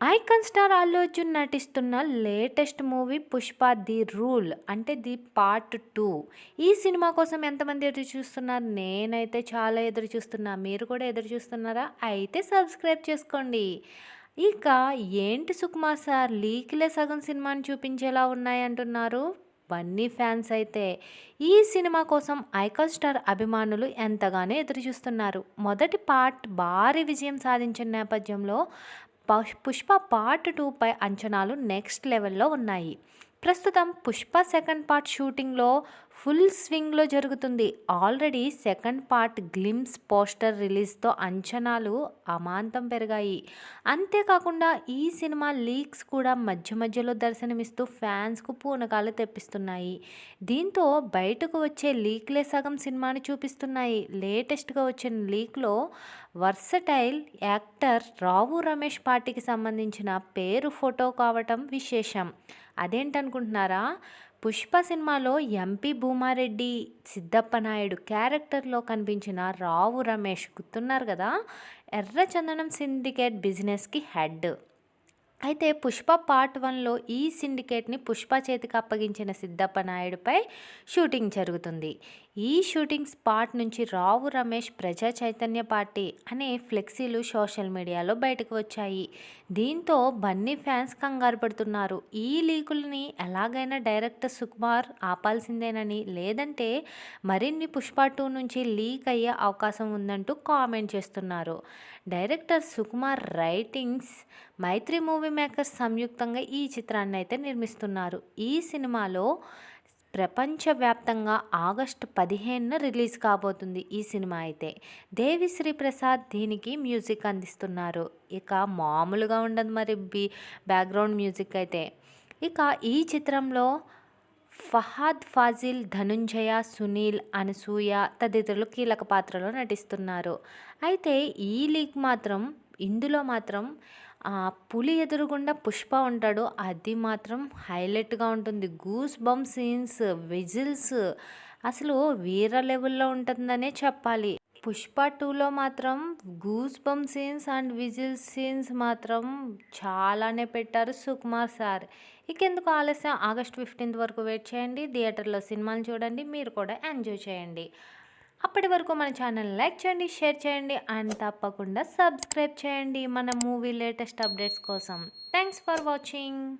Icon star Allu Arjun నటిస్తున్న latest movie Pushpa the rule అంటే the part two. ఈ cinema కోసం ఎంతమంది ఎదురు చూస్తున్నారు? నేనైతే చాలా ఎదురు చూస్తున్నా. మీరు కూడా ఎదురు చూస్తున్నారా? అయితే సబ్స్క్రైబ్ చేసుకోండి. ఇక ఏంటి సుకుమార్ సార్? లీక్లే సగం సినిమాని చూపించేలా ఉన్నాయంటున్నారు బన్నీ ఫ్యాన్స్ అయితే. ఈ సినిమా కోసం ఐకాన్ స్టార్ అభిమానులు ఎంతగానో ఎదురు చూస్తున్నారు. మొదటి పార్ట్ భారీ విజయం సాధించిన నేపథ్యంలో పుష్ప పార్ట్ టూపై అంచనాలు నెక్స్ట్ లెవెల్లో ఉన్నాయి. ప్రస్తుతం పుష్ప సెకండ్ పార్ట్ షూటింగ్లో ఫుల్ స్వింగ్లో జరుగుతుంది. Already second part glimpse poster రిలీజ్తో అంచనాలు అమాంతం పెరిగాయి. అంతేకాకుండా ఈ సినిమా లీక్స్ కూడా మధ్య మధ్యలో దర్శనమిస్తూ ఫ్యాన్స్కు పూనకాలు తెప్పిస్తున్నాయి. దీంతో బయటకు వచ్చే లీక్లే సగం సినిమాని చూపిస్తున్నాయి. లేటెస్ట్గా వచ్చిన లీక్లో వర్సటైల్ యాక్టర్ రావు రమేష్ పార్టీకి సంబంధించిన పేరు ఫోటో కావటం విశేషం. అదేంటనుకుంటున్నారా? పుష్ప సినిమాలో ఎంపీ భూమారెడ్డి సిద్ధప్ప నాయుడు క్యారెక్టర్లో కనిపించిన రావు రమేష్ గుర్తున్నారు కదా? ఎర్రచందనం సిండికేట్ బిజినెస్కి హెడ్. అయితే పుష్ప పార్ట్ వన్లో ఈ సిండికేట్ని పుష్ప చేతికి అప్పగించిన సిద్ధప్ప నాయుడుపై షూటింగ్ జరుగుతుంది. ఈ షూటింగ్ స్పాట్ నుంచి రావు రమేష్ ప్రజా చైతన్య పార్టీ అనే ఫ్లెక్సీలు సోషల్ మీడియాలో బయటకు వచ్చాయి. దీంతో బన్నీ ఫ్యాన్స్ కంగారు పడుతున్నారు. ఈ లీకుల్ని ఎలాగైనా డైరెక్టర్ సుకుమార్ ఆపాల్సిందేనని లేదంటే మరిన్ని పుష్ప టూ నుంచి లీక్ అయ్యే అవకాశం ఉందంటూ కామెంట్ చేస్తున్నారు. Director Sukumar writings Mythri movie makers సంయుక్తంగా ఈ చిత్రాన్ని అయితే నిర్మిస్తున్నారు. ఈ సినిమాలో ప్రపంచవ్యాప్తంగా ఆగస్టు పదిహేనున రిలీజ్ కాబోతుంది ఈ సినిమా అయితే. దేవిశ్రీ ప్రసాద్ దీనికి మ్యూజిక్ అందిస్తున్నారు. ఇక మామూలుగా ఉండదు మరి బీ బ్యాక్గ్రౌండ్ మ్యూజిక్ అయితే. ఇక ఈ చిత్రంలో ఫహాద్ ఫాజిల్ ధనుంజయ సునీల్ అనసూయ తదితరులు కీలక పాత్రలో నటిస్తున్నారు. అయితే ఈ లీగ్ మాత్రం ఇందులో మాత్రం పులి ఎదురుగుండా పుష్ప ఉంటాడు. అది మాత్రం హైలైట్గా ఉంటుంది. గూస్ బమ్ సీన్స్ విజిల్స్ అసలు వీర లెవెల్లో ఉంటుందనే చెప్పాలి. పుష్ప టూలో మాత్రం goose bump scenes and whistle scenes మాత్రం చాలానే పెట్టారు సుకుమార్ సార్. ఇకెందుకు ఆలస్యం? ఆగస్ట్ ఫిఫ్టీన్త్ వరకు వెయిట్ చేయండి. థియేటర్లో సినిమాలు చూడండి. మీరు కూడా ఎంజాయ్ చేయండి. అప్పటి వరకు మన ఛానల్ లైక్ చేయండి షేర్ చేయండి అండ్ తప్పకుండా సబ్స్క్రైబ్ చేయండి మన మూవీ లేటెస్ట్ అప్డేట్స్ కోసం. Thanks for watching.